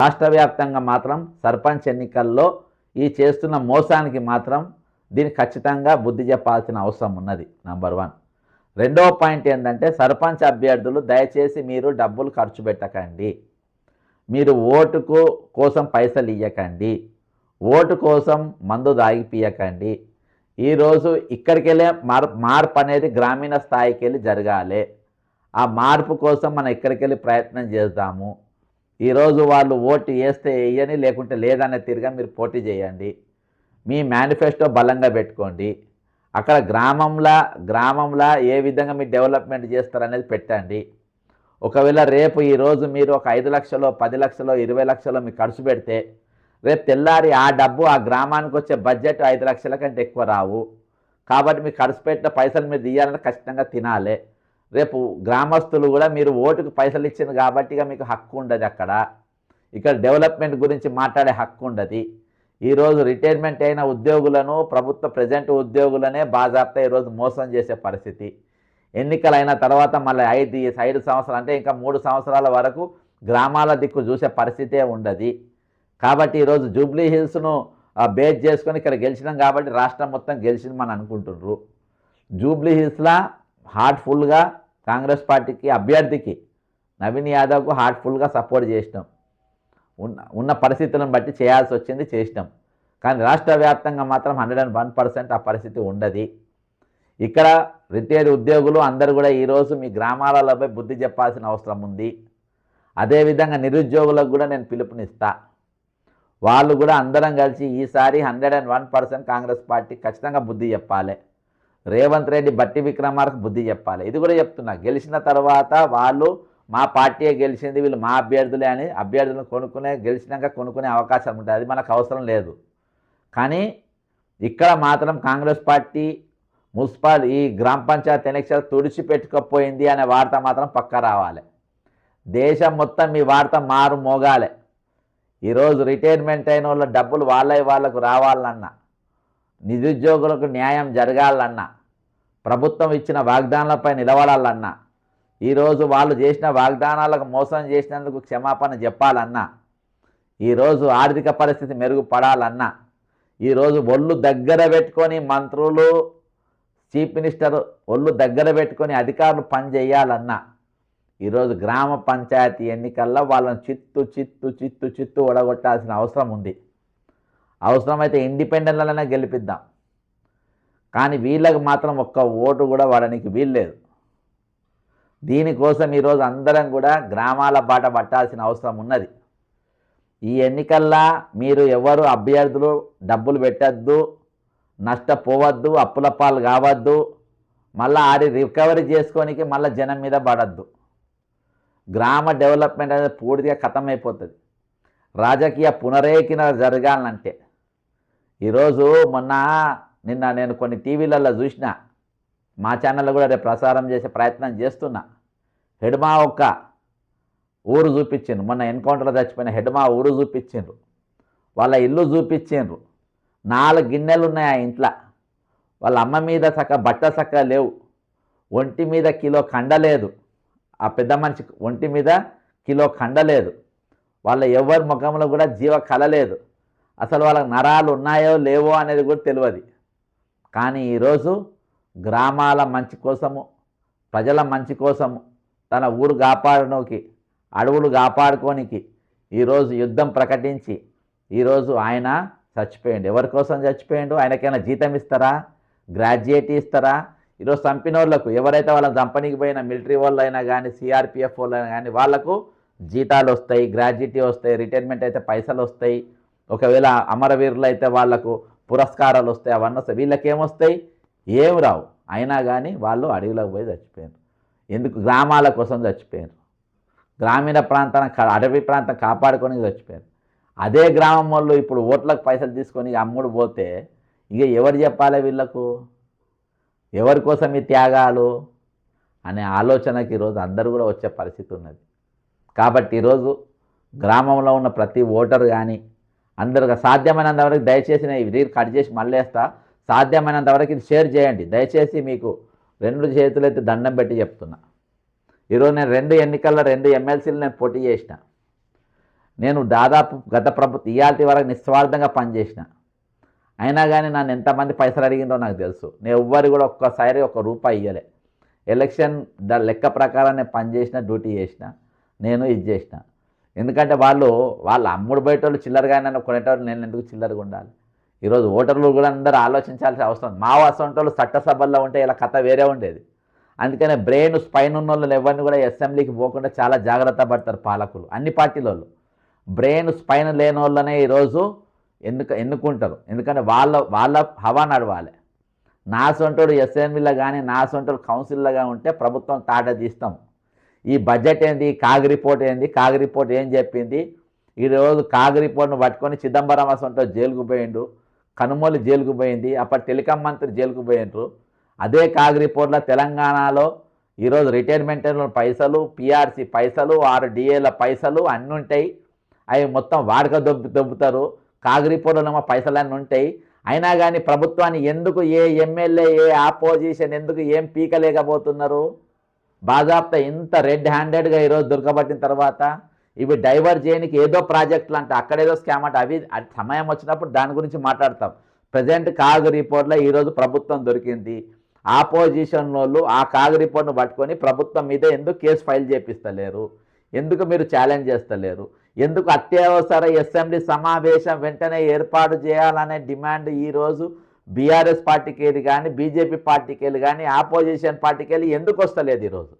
రాష్ట్ర వ్యాప్తంగా మాత్రం సర్పంచ్ ఎన్నికల్లో ఈ చేస్తున్న మోసానికి మాత్రం దీన్ని ఖచ్చితంగా బుద్ధి చెప్పాల్సిన అవసరం ఉన్నది నంబర్ వన్ రెండవ పాయింట్ ఏంటంటే సర్పంచ్ అభ్యర్థులు దయచేసి మీరు డబ్బులు ఖర్చు పెట్టకండి. మీరు ఓటుకు కోసం పైసలు ఇవ్వకండి ఓటు కోసం మందు దాగిపియకండి ఈరోజు ఇక్కడికి వెళ్ళే మార్ మార్పు అనేది గ్రామీణ స్థాయికి వెళ్ళి జరగాలి. ఆ మార్పు కోసం మనం ఇక్కడికి వెళ్ళి ప్రయత్నం చేద్దాము? ఈరోజు వాళ్ళు ఓటు వేస్తే వేయని లేకుంటే లేదనే తిరిగా మీరు పోటీ చేయండి. మీ మేనిఫెస్టో బలంగా పెట్టుకోండి. అక్కడ గ్రామంలో గ్రామంలో ఏ విధంగా మీరు డెవలప్మెంట్ చేస్తారనేది పెట్టండి. ఒకవేళ రేపు ఈరోజు మీరు ఒక ఐదు లక్షలో పది లక్షలో ఇరవై లక్షలో మీకు ఖర్చు పెడితే రేపు తెల్లారి ఆ డబ్బు ఆ గ్రామానికి వచ్చే బడ్జెట్ ఐదు లక్షల కంటే ఎక్కువ రావు. కాబట్టి మీకు ఖర్చు పెట్టిన పైసలు మీరు తీయాలంటే ఖచ్చితంగా తినాలి. రేపు గ్రామస్తులు కూడా మీరు ఓటుకు పైసలు ఇచ్చింది కాబట్టి ఇక మీకు హక్కు ఉండదు అక్కడ. ఇక్కడ డెవలప్మెంట్ గురించి మాట్లాడే హక్కు ఉండదు. ఈరోజు రిటైర్మెంట్ అయిన ఉద్యోగులను ప్రభుత్వ ప్రజెంట్ ఉద్యోగులనే బాజాప్తా ఈరోజు మోసం చేసే పరిస్థితి. ఎన్నికలైన తర్వాత మళ్ళీ ఐదు ఐదు సంవత్సరాలు అంటే ఇంకా మూడు సంవత్సరాల వరకు గ్రామాల దిక్కు చూసే పరిస్థితే ఉండదు. కాబట్టి ఈరోజు జూబ్లీ హిల్స్ను బేస్ చేసుకొని ఇక్కడ గెలిచినాం కాబట్టి రాష్ట్రం మొత్తం గెలిచింది మనం అనుకుంటున్నారు. జూబ్లీ హిల్స్లా హార్ట్ఫుల్గా కాంగ్రెస్ పార్టీకి అభ్యర్థికి నవీన్ యాదవ్కు హార్ట్ఫుల్గా సపోర్ట్ చేసినాం. ఉన్న ఉన్న పరిస్థితులను బట్టి చేయాల్సి వచ్చింది చేసినాం. కానీ రాష్ట్ర వ్యాప్తంగా మాత్రం హండ్రెడ్ అండ్ వన్ పర్సెంట్ ఆ పరిస్థితి ఉండదు. ఇక్కడ రిటైర్డ్ ఉద్యోగులు అందరూ కూడా ఈరోజు మీ గ్రామాలలోపై బుద్ధి చెప్పాల్సిన అవసరం ఉంది. అదేవిధంగా నిరుద్యోగులకు కూడా నేను పిలుపునిస్తా. వాళ్ళు కూడా అందరం కలిసి ఈసారి hundred and one percent Congress party ఖచ్చితంగా బుద్ధి చెప్పాలి. రేవంత్ రెడ్డి బట్టి విక్రమార్కు బుద్ధి చెప్పాలి. ఇది కూడా చెప్తున్నా. గెలిచిన తర్వాత వాళ్ళు మా పార్టీయే గెలిచింది వీళ్ళు మా అభ్యర్థులే అని అభ్యర్థులను కొనుక్కునే గెలిచినాక కొనుక్కునే అవకాశం ఉంటుంది. అది మనకు అవసరం లేదు. కానీ ఇక్కడ మాత్రం కాంగ్రెస్ పార్టీ మున్సిపల్ ఈ గ్రామ పంచాయతీ ఎలక్షన్ తుడిచిపెట్టుకపోయింది అనే వార్త మాత్రం పక్క రావాలి. దేశం మొత్తం మీ వార్త మారు మోగాలి. ఈరోజు రిటైర్మెంట్ అయిన వాళ్ళ డబ్బులు వాళ్ళ వాళ్ళకు రావాలన్నా. నిరుద్యోగులకు న్యాయం జరగాలన్నా ప్రభుత్వం ఇచ్చిన వాగ్దానాలపై నిలబడాలన్నా ఈరోజు వాళ్ళు చేసిన వాగ్దానాలకు మోసం చేసినందుకు క్షమాపణ చెప్పాలన్నా ఈరోజు ఆర్థిక పరిస్థితి మెరుగుపడాలన్నా ఈరోజు ఒళ్ళు దగ్గర పెట్టుకొని మంత్రులు చీఫ్ మినిస్టర్ ఒళ్ళు దగ్గర పెట్టుకొని అధికారులు పనిచేయాలన్నా ఈరోజు గ్రామ పంచాయతీ ఎన్నికల్లో వాళ్ళని చిత్తు చిత్తు చిత్తు చిత్తు ఒడగొట్టాల్సిన అవసరం ఉంది. అవసరమైతే ఇండిపెండెంట్లనే గెలిపిద్దాం. కానీ వీళ్ళకి మాత్రం ఒక్క ఓటు కూడా వాడడానికి వీల్లేదు దీనికోసం ఈరోజు అందరం కూడా గ్రామాల బాట పట్టాల్సిన అవసరం ఉన్నది. ఈ ఎన్నికల్లో మీరు ఎవరు అభ్యర్థులు డబ్బులు పెట్టద్దు నష్టపోవద్దు అప్పుల పాలు కావద్దు మళ్ళీ ఆడి రికవరీ చేసుకోనికి మళ్ళీ జనం మీద పడద్దు. గ్రామ డెవలప్మెంట్ అనేది పూర్తిగా ఖతమైపోతుంది. రాజకీయ పునరేకిన జరగాలంటే ఈరోజు మొన్న నిన్న నేను కొన్ని టీవీలలో చూసిన మా ఛానల్లో కూడా రేపు ప్రసారం చేసే ప్రయత్నం చేస్తున్నా. హెడ్మా ఒక్క ఊరు చూపించిండ్రు. మొన్న ఎన్కౌంటర్లో చచ్చిపోయిన హెడ్మా ఊరు చూపించిండ్రు. వాళ్ళ ఇల్లు చూపించిండ్రు. నాలుగు గిన్నెలు ఉన్నాయి ఆ ఇంట్లో. వాళ్ళ అమ్మ మీద సక్క బట్ట సక్క లేవు. ఒంటి మీద కిలో కండ లేదు. ఆ పెద్ద మనిషి ఒంటి మీద కిలో కండ లేదు. వాళ్ళ ఎవరి ముఖంలో కూడా జీవ కలలేదు అసలు వాళ్ళకి నరాలు ఉన్నాయో లేవో అనేది కూడా తెలియదు కానీ ఈరోజు గ్రామాల మంచి కోసము ప్రజల మంచి కోసము తన ఊరు కాపాడడానికి అడవులు కాపాడుకోనికి ఈరోజు యుద్ధం ప్రకటించి ఈరోజు ఆయన చచ్చిపోయిండు. ఎవరి కోసం చచ్చిపోయిండు? ఆయనకైనా జీతం ఇస్తారా? గ్రాడ్యుయేట్ ఇస్తారా? ఈరోజు చంపిన వాళ్ళకు ఎవరైతే వాళ్ళని చంపనీకి పోయిన మిలిటరీ వాళ్ళు అయినా కానీ సిఆర్పిఎఫ్ వాళ్ళు అయినా కానీ వాళ్ళకు జీతాలు వస్తాయి గ్రాడ్యుయేటీ వస్తాయి రిటైర్మెంట్ అయితే పైసలు వస్తాయి ఒకవేళ అమరవీరులు అయితే వాళ్ళకు పురస్కారాలు వస్తాయి అవన్నీ వస్తాయి. వీళ్ళకేమొస్తాయి? ఏం రావు. అయినా కానీ వాళ్ళు అడవిలోకి పోయి చచ్చిపోయారు. ఎందుకు? గ్రామాల కోసం చచ్చిపోయారు. గ్రామీణ ప్రాంతాన్ని అడవి ప్రాంతం కాపాడుకొని చచ్చిపోయారు. అదే గ్రామం వాళ్ళు ఇప్పుడు ఓట్లకు పైసలు తీసుకొని అమ్ముడు పోతే ఇక ఎవరు చెప్పాలి వీళ్ళకు? ఎవరి కోసం ఈ త్యాగాలు? అనే ఆలోచనకి ఈరోజు అందరూ కూడా వచ్చే పరిస్థితి ఉన్నది. కాబట్టి ఈరోజు గ్రామంలో ఉన్న ప్రతి ఓటరు కానీ అందరికి సాధ్యమైనంత వరకు దయచేసి నేను రీల్ కట్ చేసి మళ్ళేస్తా సాధ్యమైనంత వరకు ఇది షేర్ చేయండి. దయచేసి మీకు రెండు చేతులు అయితే దండం పెట్టి చెప్తున్నా. ఈరోజు నేను రెండు ఎన్నికల్లో రెండు ఎమ్మెల్సీలు నేను పోటీ చేసిన. నేను దాదాపు గత ప్రభుత్వం ఇయాల్టి వరకు నిస్వార్థంగా పనిచేసిన. అయినా కానీ నన్ను ఎంతమంది పైసలు అడిగిందో నాకు తెలుసు. నేను ఎవ్వరు కూడా ఒక్కసారి ఒక రూపాయి ఇవ్వలే ఎలక్షన్ ద లెక్క ప్రకారం నేను పనిచేసిన డ్యూటీ చేసిన. నేను ఇది చేసిన. ఎందుకంటే వాళ్ళు వాళ్ళు అమ్ముడు బయటోళ్ళు చిల్లరగా నన్ను కొనేటోళ్ళు నేను ఎందుకు చిల్లరగా ఉండాలి? ఈరోజు ఓటర్లు కూడా అందరూ ఆలోచించాల్సిన అవసరం మా అసంటోళ్ళు చట్టసభల్లో ఉంటే ఇలా కథ వేరే ఉండేది. అందుకనే బ్రెయిన్ స్పైన్ ఉన్న వాళ్ళు ఎవరిని కూడా అసెంబ్లీకి పోకుండా చాలా జాగ్రత్త పడతారు పాలకులు అన్ని పార్టీల వాళ్ళు బ్రెయిన్ స్పైన్ లేని వాళ్ళనే ఈరోజు ఎన్నుక ఎన్నుకుంటారు? ఎందుకంటే వాళ్ళ వాళ్ళ హవా నడవాలి. నా సొంటోడు అసెంబ్లీలో కానీ నా సొంటోడు కౌన్సిల్లో ఉంటే ప్రభుత్వం తాట తీస్తాం. ఈ బడ్జెట్ ఏంది? కాగ్ రిపోర్ట్ ఏంది? కాగ్ రిపోర్ట్ ఏం చెప్పింది? ఈరోజు కాగ్ రిపోర్ట్ను పట్టుకొని చిదంబరం అసంతో జైలుకు పోయిండు. కనుమోలు జైలుకు పోయింది. అప్పటి టెలికాం మంత్రి జైలుకు పోయిండ్రు. అదే కాగ్ రిపోర్ట్లో తెలంగాణలో ఈరోజు రిటైర్మెంట్ పైసలు పిఆర్సీ పైసలు ఆరు డిఏల పైసలు అన్నీ ఉంటాయి. అవి మొత్తం వాడక దొబ్బు దొబ్బుతారు. కాగ్ రిపోర్ట్లో పైసలన్నీ ఉంటాయి. అయినా కానీ ప్రభుత్వాన్ని ఎందుకు ఏ ఎమ్మెల్యే ఏ ఆపోజిషన్ ఎందుకు ఏం పీకలేకపోతున్నారు? బాజాప్తా ఇంత రెడ్ హ్యాండెడ్గా ఈరోజు దొరకబట్టిన తర్వాత ఇవి డైవర్ట్ చేయడానికి ఏదో ప్రాజెక్టులు అంటే అక్కడేదో స్కామ్ అంటే అవి సమయం వచ్చినప్పుడు దాని గురించి మాట్లాడతాం. ప్రజెంట్ కాగ్ రిపోర్ట్లో ఈరోజు ప్రభుత్వం దొరికింది. ఆపోజిషన్ వాళ్ళు ఆ కాగ్ రిపోర్ట్ను పట్టుకొని ప్రభుత్వం మీద ఎందుకు కేసు ఫైల్ చేపిస్తలేరు? ఎందుకు మీరు ఛాలెంజ్ చేస్తలేరు? ఎందుకు అత్యవసర అసెంబ్లీ సమావేశం వెంటనే ఏర్పాటు చేయాలనే డిమాండ్ ఈరోజు బీఆర్ఎస్ పార్టీకి వెళ్ళి కానీ బీజేపీ పార్టీకి వెళ్ళి కానీ ఆపోజిషన్ పార్టీకి వెళ్ళి ఎందుకు వస్తలేదు ఈరోజు?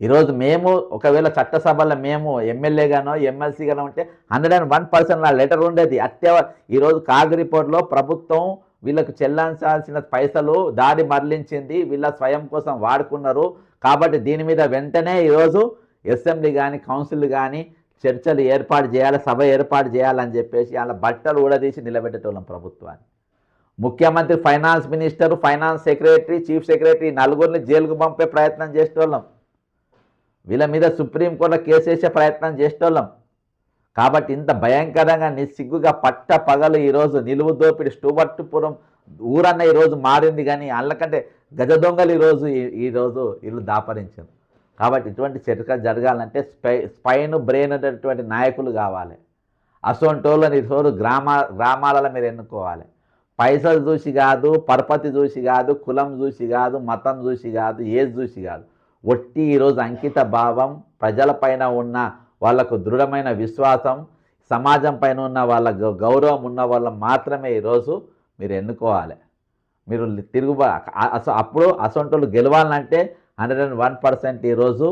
ఈరోజు మేము ఒకవేళ చట్టసభలో మేము ఎమ్మెల్యేగానో ఎమ్మెల్సీగానో ఉంటే హండ్రెడ్ అండ్ వన్ పర్సెంట్ నా లెటర్ ఉండేది. అత్యవ ఈరోజు కాగ్ రిపోర్ట్లో ప్రభుత్వం వీళ్ళకు చెల్లించాల్సిన పైసలు దారి మరలించింది. వీళ్ళ స్వయం కోసం వాడుకున్నారు. కాబట్టి దీని మీద వెంటనే ఈరోజు అసెంబ్లీ కానీ కౌన్సిల్ కానీ చర్చలు ఏర్పాటు చేయాలి సభ ఏర్పాటు చేయాలని చెప్పేసి వాళ్ళ బట్టలు ఊడదీసి నిలబెట్టేటోళ్ళం ప్రభుత్వాన్ని. ముఖ్యమంత్రి finance minister finance secretary chief secretary నలుగురిని జైలుకు పంపే ప్రయత్నం చేసేటోళ్ళం. వీళ్ళ మీద సుప్రీంకోర్టులో కేసు వేసే ప్రయత్నం చేసేటోళ్ళం. కాబట్టి ఇంత భయంకరంగా నిస్సిగ్గుగా పట్ట పగలు ఈరోజు నిలువు దోపిడి స్టూబర్టుపురం ఊరన్న ఈరోజు మారింది కానీ అందుకంటే గజ దొంగలు ఈరోజు ఈ- ఈరోజు ఇల్లు దాపరించారు. కాబట్టి ఇటువంటి చరిత్ర జరగాలంటే స్పై స్పైన్ బ్రెయిన్ అనేటువంటి నాయకులు కావాలి. అసోంటోళ్ళని ఈరోజు గ్రామ గ్రామాలలో మీరు ఎన్నుకోవాలి. పైసలు చూసి కాదు పరపతి చూసి కాదు కులం చూసి కాదు మతం చూసి కాదు ఏజ్ చూసి కాదు. ఒట్టి ఈరోజు అంకిత భావం ప్రజలపైన ఉన్న వాళ్ళకు దృఢమైన విశ్వాసం సమాజం పైన ఉన్న వాళ్ళ గౌరవం ఉన్న వాళ్ళు మాత్రమే ఈరోజు మీరు ఎన్నుకోవాలి. మీరు తిరుగు అసలు అప్పుడు అసొంటోళ్ళు గెలవాలంటే హండ్రెడ్ అండ్ వన్ పర్సెంట్ ఈరోజు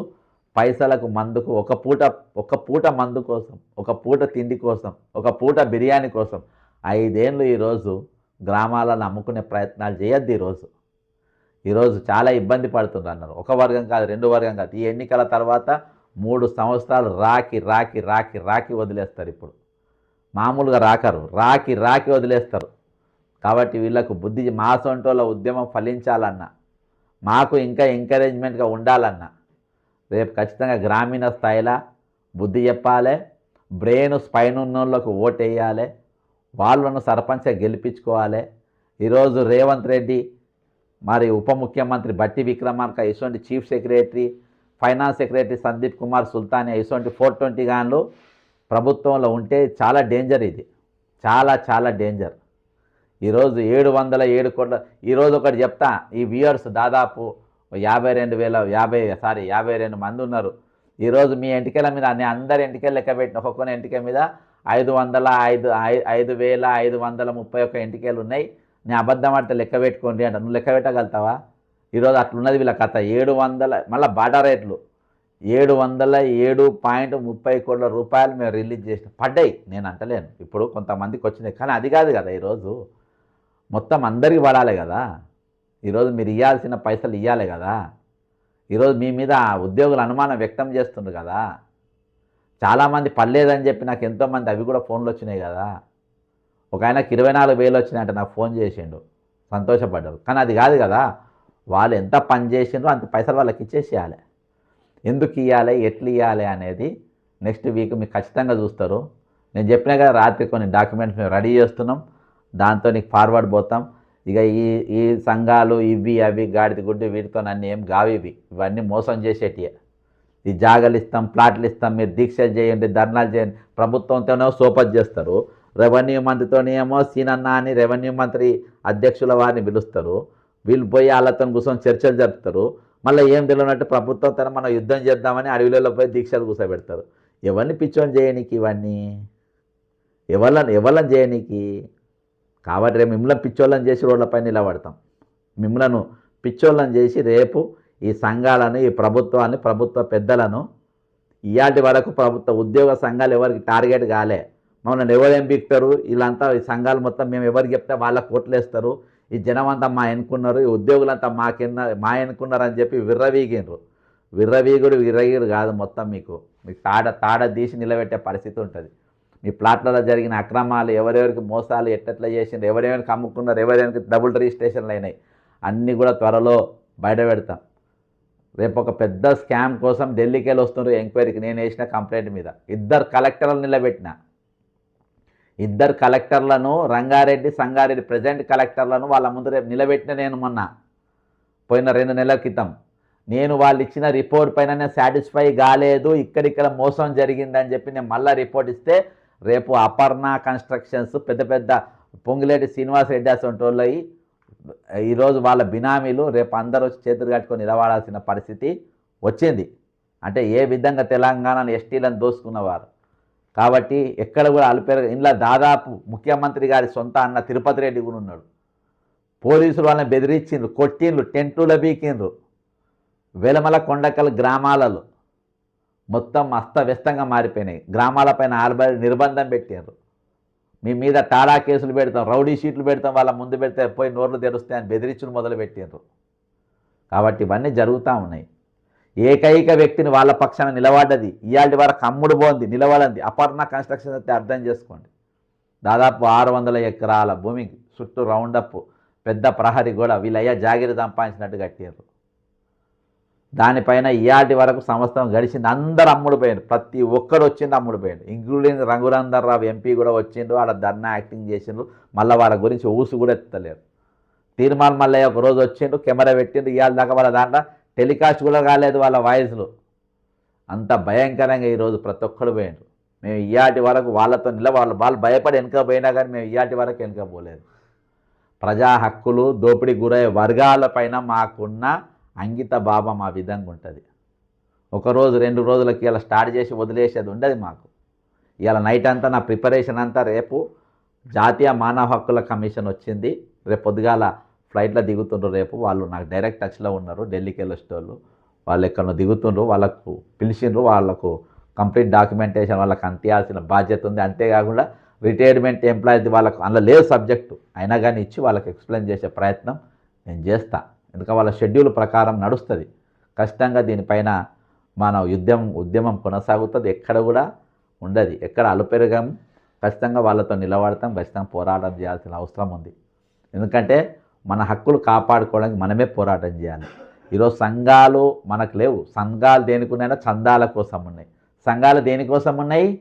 పైసలకు మందుకు ఒక పూట ఒక పూట మందు కోసం ఒక పూట తిండి కోసం ఒక పూట బిర్యానీ కోసం ఐదేళ్ళు ఈరోజు గ్రామాలను అమ్ముకునే ప్రయత్నాలు చేయొద్దు ఈరోజు. ఈరోజు చాలా ఇబ్బంది పడుతుంది అన్నారు. ఒక వర్గం కాదు రెండు వర్గం కాదు. ఈ ఎన్నికల తర్వాత మూడు సంవత్సరాలు రాకి రాకి రాకి రాకి వదిలేస్తారు ఇప్పుడు. మామూలుగా రాకరు రాకి రాకి వదిలేస్తారు. కాబట్టి వీళ్ళకు బుద్ధి మాసంటోళ్ళ ఉద్యమం ఫలించాలన్నా మాకు ఇంకా ఎంకరేజ్మెంట్గా ఉండాలన్నా. రేపు ఖచ్చితంగా గ్రామీణ స్థాయిలో బుద్ధి చెప్పాలి బ్రెయిన్ స్పైన్ ఉన్నోళ్ళకు ఓటేయాలి వేయాలి వాళ్ళను సర్పంచ్గా గెలిపించుకోవాలి. ఈరోజు రేవంత్ రెడ్డి మరి ఉప ముఖ్యమంత్రి బట్టి విక్రమార్క ఇటువంటి chief secretary finance secretary Sandeep Kumar Sultania ఇటువంటి ఫోర్ ట్వంటీ గాన్లు ప్రభుత్వంలో ఉంటే చాలా డేంజర్ ఇది. చాలా చాలా డేంజర్ ఈరోజు ఏడు వందల ఏడు కోట్ల ఈరోజు ఒకటి చెప్తా ఈ వ్యూయర్స్ దాదాపు యాభై రెండు వేల యాభై సారీ యాభై రెండు మంది ఉన్నారు. ఈరోజు మీ ఎంటికల మీద నేను అందరి ఎంటికలు లెక్క పెట్టిన ఒక్కొక్క ఎంటిక మీద ఐదు వందల ఐదు ఐదు వేల ఐదు వందల ముప్పై ఒక్క ఎంటికలు ఉన్నాయి. నేను అబద్ధం ఆడితే లెక్క పెట్టుకోండి అంట. నువ్వు లెక్క పెట్టగలుగుతావా? ఈరోజు అట్లున్నది వీళ్ళ కథ. ఏడు వందల మళ్ళీ బాటా రేట్లు. ఏడు వందల ఏడు పాయింట్ ముప్పై కోట్ల రూపాయలు మేము రిలీజ్ చేసిన పడ్డాయి. నేను అంటలేను. ఇప్పుడు కొంతమందికి వచ్చినాయి. కానీ అది కాదు కదా ఈరోజు. మొత్తం అందరికీ పడాలి కదా. ఈరోజు మీరు ఇవ్వాల్సిన పైసలు ఇవ్వాలి కదా. ఈరోజు మీ మీద ఉద్యోగులు అనుమానం వ్యక్తం చేస్తుండ్రు కదా. చాలామంది పర్లేదని చెప్పి నాకు ఎంతోమంది అవి కూడా ఫోన్లు వచ్చినాయి కదా. ఒక ఆయనకి ఇరవై నాలుగు వేలు వచ్చినాయంటే నాకు ఫోన్ చేసిండు. సంతోషపడ్డారు. కానీ అది కాదు కదా. వాళ్ళు ఎంత పని చేసిండ్రో అంత పైసలు వాళ్ళకి ఇచ్చేసేయాలి. ఎందుకు ఇవ్వాలి ఎట్లు ఇవ్వాలి అనేది నెక్స్ట్ వీక్ మీకు ఖచ్చితంగా చూస్తారు. నేను చెప్పినా కదా రాత్రి కొన్ని డాక్యుమెంట్స్ మేము రెడీ చేస్తున్నాం. దాంతో నీకు ఫార్వర్డ్ పోతాం. ఇక ఈ ఈ సంఘాలు ఇవి అవి గాడిద గుడ్డు వీటితో నన్ను ఏం గావివి ఇవన్నీ మోసం చేసేటియే. ఈ జాగలు ఇస్తాం ప్లాట్లు ఇస్తాం మీరు దీక్ష చేయండి ధర్నాలు చేయండి. ప్రభుత్వంతోనేమో సోపత్ చేస్తారు. రెవెన్యూ మంత్రితోనేమో సీనన్న అని రెవెన్యూ మంత్రి అధ్యక్షుల వారిని పిలుస్తారు. వీళ్ళు పోయి వాళ్ళతో కూర్చొని చర్చలు జరుపుతారు. మళ్ళీ ఏం తెలియనట్టు ప్రభుత్వంతో మనం యుద్ధం చేద్దామని అడవిలో పోయి దీక్షలు కూర్చోబెడతారు. ఎవరిని పిచ్చోని చేయనీకి ఇవన్నీ? ఎవళ్ళని ఎవళ్ళని చేయనీకి? కాబట్టి రేపు మిమ్మల్ని పిచ్చోళ్ళని చేసి రోడ్లపై నిలబడతాం. మిమ్మలను పిచ్చోళ్ళని చేసి రేపు ఈ సంఘాలను ఈ ప్రభుత్వాన్ని ప్రభుత్వ పెద్దలను ఇవాటి వరకు ప్రభుత్వ ఉద్యోగ సంఘాలు ఎవరికి టార్గెట్ కాలే. మమ్మల్ని ఎవరు ఏం వీళ్ళంతా ఈ సంఘాలు మొత్తం మేము ఎవరికి చెప్తే వాళ్ళ కోట్లేస్తారు ఈ జనం అంతా మా ఎన్నుకున్నారు ఈ ఉద్యోగులంతా మా కింద మా ఎన్నుకున్నారు అని చెప్పి విర్రవీగినరు విర్రవీగుడు విర్రవీగుడు కాదు మొత్తం మీకు. మీకు తాడ తాడ తీసి నిలబెట్టే పరిస్థితి ఉంటుంది. మీ ప్లాట్లలో జరిగిన అక్రమాలు ఎవరెవరికి మోసాలు ఎట్టెట్లా చేసిండ్రు ఎవరెవరికి అమ్ముకున్నారు ఎవరెవరికి డబుల్ రిజిస్ట్రేషన్లు అయినాయి అన్నీ కూడా త్వరలో బయట పెడతాం. రేపు ఒక పెద్ద స్కామ్ కోసం ఢిల్లీకి వెళ్ళి వస్తున్నారు ఎంక్వైరీకి నేను వేసిన కంప్లైంట్ మీద. ఇద్దరు కలెక్టర్లను నిలబెట్టిన. ఇద్దరు కలెక్టర్లను రంగారెడ్డి సంగారెడ్డి ప్రజెంట్ కలెక్టర్లను వాళ్ళ ముందు రేపు నిలబెట్టిన నేను మొన్న పోయిన రెండు నెలల క్రితం. నేను వాళ్ళు ఇచ్చిన రిపోర్ట్ పైన నేను సాటిస్ఫై కాలేదు ఇక్కడిక్కడ మోసం జరిగిందని చెప్పి నేను మళ్ళీ రిపోర్ట్ ఇస్తే రేపు అపర్ణ కన్స్ట్రక్షన్స్ పెద్ద పెద్ద పొంగిలేటి శ్రీనివాస్ రెడ్డి అసంటి వాళ్ళయి ఈరోజు వాళ్ళ బినామీలు రేపు అందరూ వచ్చి చేతులు కట్టుకొని నిలబడాల్సిన పరిస్థితి వచ్చింది. అంటే ఏ విధంగా తెలంగాణను ఎస్టీలను దోసుకున్నవారు. కాబట్టి ఎక్కడ కూడా అల్పేరు ఇంట్లో దాదాపు ముఖ్యమంత్రి గారి సొంత అన్న తిరుపతి రెడ్డి కూడా ఉన్నాడు. పోలీసులు వాళ్ళని బెదిరించిండ్రు కొట్టిండ్రు టెంటుల బీకిండ్రు. వెలమల కొండకల్ గ్రామాలలో మొత్తం అస్తవ్యస్తంగా మారిపోయినాయి. గ్రామాలపైన ఆల్బడి నిర్బంధం పెట్టారు మీ మీద టాడా కేసులు పెడతాం రౌడీ షీట్లు పెడతాం వాళ్ళ ముందు పెడితే పోయి నోర్లు తెరుస్తాయని బెదిరించులు మొదలు పెట్టారు కాబట్టి ఇవన్నీ జరుగుతూ ఉన్నాయి. ఏకైక వ్యక్తిని వాళ్ళ పక్షాన నిలబడ్డది. ఇవాళ వరకు అమ్ముడు పోంది నిలబడింది. అపర్ణ కన్స్ట్రక్షన్ అయితే అర్థం చేసుకోండి. దాదాపు ఆరు వందల ఎకరాల భూమి చుట్టూ రౌండప్ పెద్ద ప్రహరీ కూడా వీళ్ళయ్యా జాగిరి సంపాదించినట్టు కట్టారు దానిపైన ఇయాటి వరకు సంవత్సరం గడిచింది అందరు అమ్ముడుపోయారు ప్రతి ఒక్కరు వచ్చింది అమ్ముడుపోయాడు ఇంక్లూడింగ్ రఘురందర్ రావు ఎంపీ కూడా వచ్చిండు వాళ్ళ ధర్నా యాక్టింగ్ చేసిండ్రు మళ్ళీ వాళ్ళ గురించి ఊసు కూడా ఎత్తలేరు. తీర్మాన్ మల్లయ్య ఒక రోజు వచ్చిండు కెమెరా పెట్టిండు ఇవాళ దాకా వాళ్ళ దాంట్లో టెలికాస్ట్ కూడా కాలేదు వాళ్ళ వాయిస్లు. అంత భయంకరంగా ఈరోజు ప్రతి ఒక్కడు పోయిండ్రు మేము ఇయాటి వరకు వాళ్ళతో నిలబ వాళ్ళు వాళ్ళు భయపడి వెనుక పోయినా కానీ మేము ఇయాటి వరకు వెనుక పోలేదు ప్రజా హక్కులు దోపిడీ గురయ్యే వర్గాలపైన మాకున్న అంకిత భావం ఆ విధంగా ఉంటుంది ఒకరోజు రెండు రోజులకి ఇలా స్టార్ట్ చేసి వదిలేసేది ఉండదు మాకు. ఇలా నైట్ అంతా నా ప్రిపరేషన్ అంతా రేపు జాతీయ మానవ హక్కుల కమిషన్ వచ్చింది. రేపు పొద్దుగాల ఫ్లైట్లో దిగుతుండ్రు రేపు. వాళ్ళు నాకు డైరెక్ట్ టచ్లో ఉన్నారు ఢిల్లీకి వెళ్ళొచ్చేటోళ్ళు వాళ్ళు ఎక్కడో దిగుతుండ్రు వాళ్ళకు పిలిచిండ్రు వాళ్ళకు కంప్లీట్ డాక్యుమెంటేషన్ వాళ్ళకి అంతేయాల్సిన బాధ్యత ఉంది. అంతేకాకుండా రిటైర్మెంట్ ఎంప్లాయీస్ వాళ్ళకు అందులో లేదు సబ్జెక్టు. అయినా కానీ ఇచ్చి వాళ్ళకి ఎక్స్ప్లెయిన్ చేసే ప్రయత్నం నేను చేస్తాను ఎందుకంటే వాళ్ళ షెడ్యూల్ ప్రకారం నడుస్తుంది. ఖచ్చితంగా దీనిపైన మన యుద్ధం ఉద్యమం కొనసాగుతుంది. ఎక్కడ కూడా ఉండదు. ఎక్కడ అలుపెరగం ఖచ్చితంగా వాళ్ళతో నిలబడతాం ఖచ్చితంగా పోరాటం చేయాల్సిన అవసరం ఉంది. ఎందుకంటే మన హక్కులు కాపాడుకోవడానికి మనమే పోరాటం చేయాలి. ఈరోజు సంఘాలు మనకు లేవు. సంఘాలు దేనికున్నాయినా చందాల కోసం ఉన్నాయి. సంఘాలు దేనికోసం ఉన్నాయి?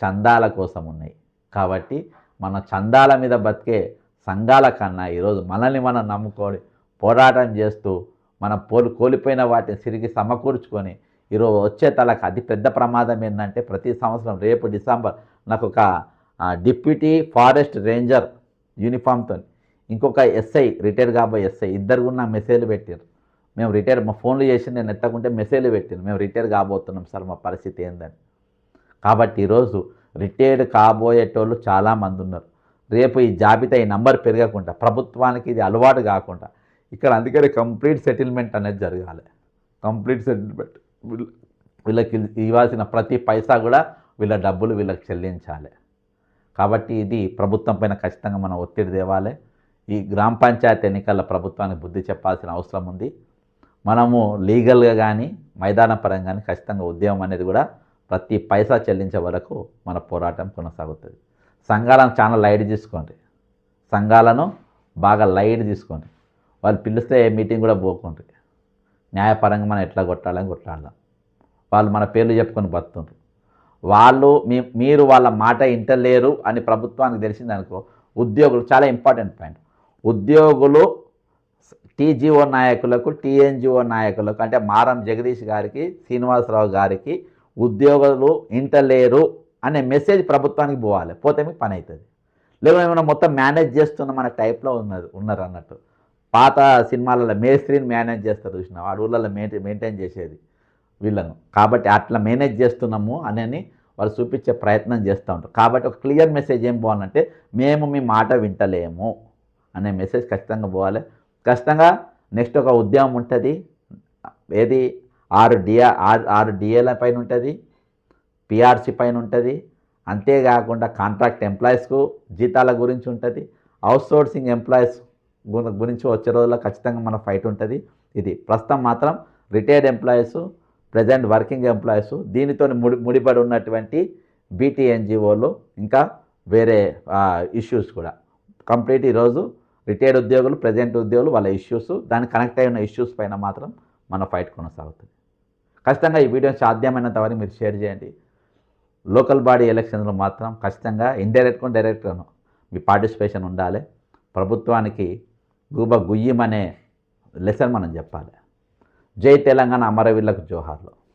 చందాల కోసం ఉన్నాయి. కాబట్టి మన చందాల మీద బతికే సంఘాల కన్నా ఈరోజు మనల్ని మనం నమ్ముకొని పోరాటం చేస్తూ మనం పోలు కోల్పోయిన వాటిని తిరిగి సమకూర్చుకొని ఈరోజు వచ్చే తలకు అతి పెద్ద ప్రమాదం ఏంటంటే ప్రతి సంవత్సరం రేపు డిసెంబర్ నాకు ఒక డిప్యూటీ ఫారెస్ట్ రేంజర్ యూనిఫామ్తో ఇంకొక ఎస్ఐ రిటైర్ కాబోయే ఎస్ఐ ఇద్దరు కూడా నాకు మెసేజ్లు పెట్టారు మేము రిటైర్ మా ఫోన్లు చేసి నేను ఎత్తకుంటే మెసేజ్లు పెట్టాను మేము రిటైర్ కాబోతున్నాం సార్ మా పరిస్థితి ఏందని. కాబట్టి ఈరోజు రిటైర్డ్ కాబోయేటోళ్ళు చాలామంది ఉన్నారు. రేపు ఈ జాబితా ఈ నంబర్ పెరగకుండా ప్రభుత్వానికి ఇది అలవాటు కాకుండా ఇక్కడ అందుకనే కంప్లీట్ సెటిల్మెంట్ అనేది జరగాలి. Complete settlement. వీళ్ళకి ఇవ్వాల్సిన ప్రతి పైసా కూడా వీళ్ళ డబ్బులు వీళ్ళకి చెల్లించాలి. కాబట్టి ఇది ప్రభుత్వం పైన ఖచ్చితంగా మనం ఒత్తిడి తేవాలి. ఈ గ్రామ పంచాయతీ ఎన్నికల ప్రభుత్వానికి బుద్ధి చెప్పాల్సిన అవసరం ఉంది. మనము లీగల్గా కానీ మైదాన పరంగా కానీ ఖచ్చితంగా ఉద్యమం అనేది కూడా ప్రతి పైసా చెల్లించే వరకు మన పోరాటం కొనసాగుతుంది. సంఘాలను చాలా లైట్ తీసుకోండి. సంఘాలను బాగా లైట్ తీసుకోండి. వాళ్ళు పిలిస్తే ఏ మీటింగ్ కూడా పోకుండ్రి న్యాయపరంగా మనం ఎట్లా కొట్టాలని కొట్లాడదాం. వాళ్ళు మన పేర్లు చెప్పుకొని బతుండ్రు వాళ్ళు మీ మీరు వాళ్ళ మాట ఇంటలేరు అని ప్రభుత్వానికి తెలిసిందనుకో ఉద్యోగులు చాలా ఇంపార్టెంట్ పాయింట్. ఉద్యోగులు టీజీఓ నాయకులకు టీఎన్జిఓ నాయకులకు అంటే మారం జగదీష్ గారికి శ్రీనివాసరావు గారికి ఉద్యోగులు ఇంటలేరు అనే మెసేజ్ ప్రభుత్వానికి పోవాలి. పోతే మీకు పని అవుతుంది. లేదా ఏమైనా మొత్తం మేనేజ్ చేస్తున్న మన టైప్లో ఉన్నది ఉన్నారు అన్నట్టు. పాత సినిమాలలో మేస్త్రిని మేనేజ్ చేస్తారు చూసిన వాడు ఊళ్ళలో మెయింటైన్ మెయింటైన్ చేసేది వీళ్ళను. కాబట్టి అట్లా మేనేజ్ చేస్తున్నాము అని వాళ్ళు చూపించే ప్రయత్నం చేస్తూ ఉంటారు. కాబట్టి ఒక క్లియర్ మెసేజ్ ఏం పోవాలంటే మేము మీ మాట వింటలేము అనే మెసేజ్ ఖచ్చితంగా పోవాలి. ఖచ్చితంగా నెక్స్ట్ ఒక ఉద్యమం ఉంటుంది. ఏది? ఆరు డిఆ ఆరు ఆరు డిఏల పైన ఉంటుంది. పిఆర్సి పైన ఉంటుంది. అంతేకాకుండా కాంట్రాక్ట్ ఎంప్లాయీస్కు జీతాల గురించి ఉంటుంది. అవుట్సోర్సింగ్ ఎంప్లాయీస్ గురించి వచ్చే రోజుల్లో ఖచ్చితంగా మన ఫైట్ ఉంటుంది. ఇది ప్రస్తుతం మాత్రం retired employees present working employees దీనితో ముడి ముడిపడి ఉన్నటువంటి బీటీఎన్జిఓలు ఇంకా వేరే ఇష్యూస్ కూడా. కంప్లీట్ ఈరోజు రిటైర్డ్ ఉద్యోగులు ప్రజెంట్ ఉద్యోగులు వాళ్ళ ఇష్యూస్ దానికి కనెక్ట్ అయిన ఇష్యూస్ పైన మాత్రం మన ఫైట్ కొనసాగుతుంది. ఖచ్చితంగా ఈ వీడియో సాధ్యమైనంత వరకు మీరు షేర్ చేయండి. లోకల్ బాడీ ఎలక్షన్లో మాత్రం ఖచ్చితంగా ఇండైరెక్ట్గా డైరెక్ట్గాను మీ పార్టిసిపేషన్ ఉండాలి. ప్రభుత్వానికి గూబ గుయ్యమనే లెసన్ మనం చెప్పాలి. జై తెలంగాణ అమరవీళ్ళకు జోహార్లు.